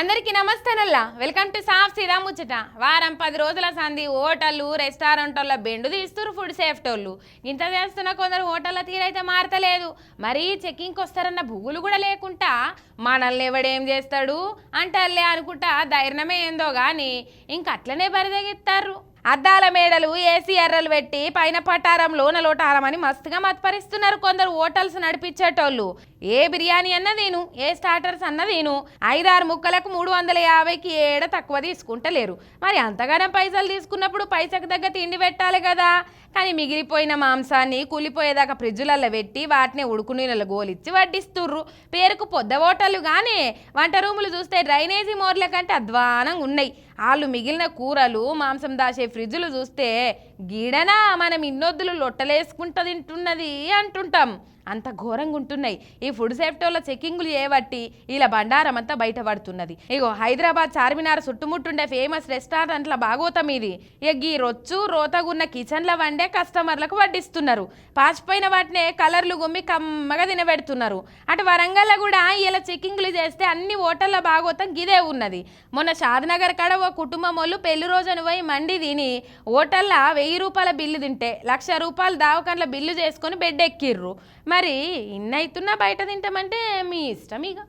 అందరికీ నమస్తేనల్లా. Welcome to సాఫ్ సీదా ముచ్చట. వారం పది రోజుల సంది హోటళ్ళు రెస్టారెంట్ల బెండు తీస్తురు ఫుడ్ సేఫ్టోళ్ళు. ఇంత చేస్తున్న కొందరు హోటళ్ళ తీరైతే మారతలేదు. మరీ చెక్కింగ్కి వస్తారన్న బుగులు కూడా లేకుండా మనల్ని ఎవడేం చేస్తాడు అంటల్లే అనుకుంటా ధైర్యమే ఏందో కానీ ఇంక అట్లనే బరిదెగిస్తారు అద్దాల మేడలు ఏసీ ఎర్రలు పెట్టి పైన పటారం లోన లోటారం అని మస్తుగా మత్పరిస్తున్నారు కొందరు హోటల్స్ నడిపించేటోళ్ళు. ఏ బిర్యానీ అన్న నేను ఏ స్టార్టర్స్ అన్న నేను. ఐదారు ముక్కలకు మూడు వందల యాభైకి ఏడ తక్కువ తీసుకుంటలేరు. మరి అంతగానం పైసలు తీసుకున్నప్పుడు పైసకు తగ్గ తిండి పెట్టాలి కదా. కానీ మిగిలిపోయిన మాంసాన్ని కూలిపోయేదాకా ఫ్రిడ్జులలో పెట్టి వాటిని ఉడుకు నీళ్ళలో గోలిచ్చి వడ్డిస్తుర్రు. పేరుకు పొద్ద హోటళ్ళు కానీ వంట రూములు చూస్తే డ్రైనేజీ మోర్ల కంటే అధ్వానంగా ఉన్నాయి వాళ్ళు మిగిలిన కూరలు మాంసం దాచే ఫ్రిడ్జులు చూస్తే గీడనా మనం ఇన్నొద్దులు లొట్టలేసుకుంటూ తింటున్నది అంటుంటాం. అంత ఘోరంగా ఉంటున్నాయి ఈ ఫుడ్ సేఫ్టీలో చెకింగ్లు చేయబట్టి ఇలా బండారం అంతా బయటపడుతున్నది. ఇగో హైదరాబాద్ చార్మినార్ చుట్టుముట్టుండే ఫేమస్ రెస్టారెంట్ల బాగోతం ఇది ఇక ఈ రొచ్చు రోతగున్న కిచెన్ల వండే కస్టమర్లకు వడ్డిస్తున్నారు. పాచిపోయిన వాటినే కలర్లు గుమ్మి కమ్మగా తినబెడుతున్నారు. అటు వరంగల్లో కూడా ఇలా చెకింగ్లు చేస్తే అన్ని హోటళ్ళ బాగోతం గిదే ఉన్నది. మొన్న షాద్నగర్ కాడ ఓ కుటుంబం వాళ్ళు పెళ్ళి రోజున పోయి మండి తిని హోటల్లో వెయ్యి రూపాయల బిల్లు తింటే లక్ష రూపాయలు దావకండ్ల బిల్లు చేసుకొని బెడ్ ఎక్కిర్రు మరి ఇన్నైతున్నా బయట తింటామంటే మీ ఇష్టం ఇక.